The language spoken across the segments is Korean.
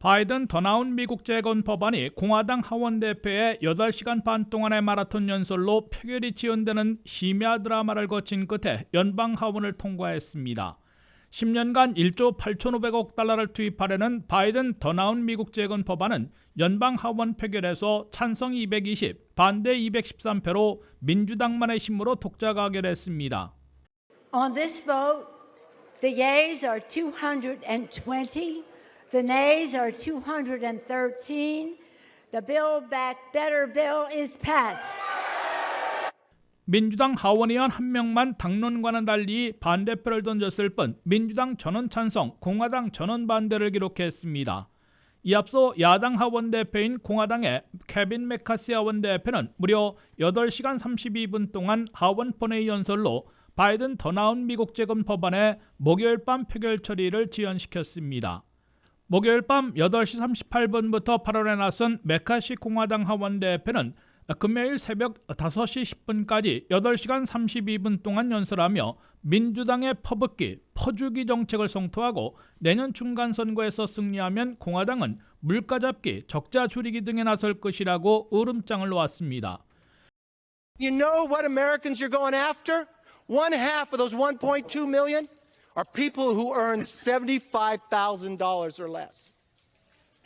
바이든 더 나온 미국 재건 법안이 공화당 하원 대표의 8시간 반 동안의 마라톤 연설로 표결이 지연되는 심야 드라마를 거친 끝에 연방 하원을 통과했습니다. 10년간 1조 8,500억 달러를 투입하려는 바이든 더 나온 미국 재건 법안은 연방 하원 표결에서 찬성 220, 반대 213표로 민주당만의 힘으로 독자 가결했습니다. On this vote, the yeas are 220, the nays are 213. The Build Back Better bill is passed. 민주당 하원의원 한 명만 당론과는 달리 반대표를 던졌을 뿐 민주당 전원 찬성, 공화당 전원 반대를 기록했습니다. 이 앞서 야당 하원 대표인 공화당의 케빈 메카시 하원 대표는 무려 8시간 32분 동안 하원 본회의 연설로 바이든 더 나은 미국 재건 법안의 목요일 밤 표결 처리를 지연시켰습니다. 목요일 밤 8시 38분부터 8월에 나선 메카시 공화당 하원 대표는 금요일 새벽 5시 10분까지 8시간 32분 동안 연설하며 민주당의 퍼붓기, 퍼주기 정책을 성토하고 내년 중간선거에서 승리하면 공화당은 물가 잡기, 적자 줄이기 등에 나설 것이라고 으름장을 놓았습니다. You know what Americans you're going after? One half of those 1.2 million are people who earn $75,000 or less.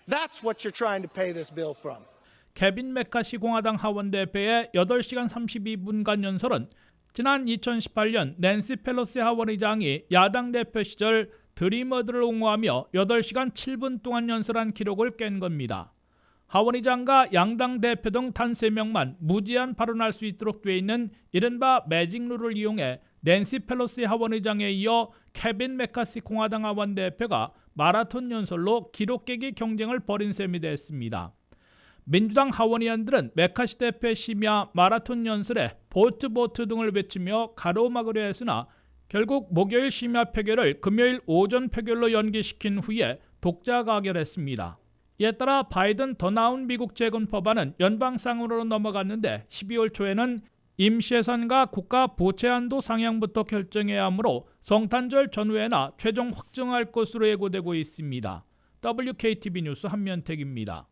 That's what you're trying to pay this bill from. 케빈 메카시 공화당 하원 대표의 8시간 32분간 연설은 지난 2018년 낸시 펠로시 하원의장이 야당 대표 시절 드리머들을 옹호하며 8시간 7분 동안 연설한 기록을 깬 겁니다. 하원의장과 양당 대표 등단 3명만 무제한 발언할 수 있도록 돼 있는 이른바 매직룰을 이용해 낸시 펠로시 하원의장에 이어 케빈 메카시 공화당 하원 대표가 마라톤 연설로 기록 깨기 경쟁을 벌인 셈이 됐습니다. 민주당 하원의원들은 메카시 대표의 심야 마라톤 연설에 보트 보트 등을 외치며 가로막으려 했으나 결국 목요일 심야 표결을 금요일 오전 표결로 연기시킨 후에 독자 가결했습니다. 이에 따라 바이든 더 나은 미국 재건 법안은 연방상으로 넘어갔는데 12월 초에는 임시예산과 국가 부채한도 상향부터 결정해야 하므로 성탄절 전후에나 최종 확정할 것으로 예고되고 있습니다. WKTV 뉴스 한면택입니다.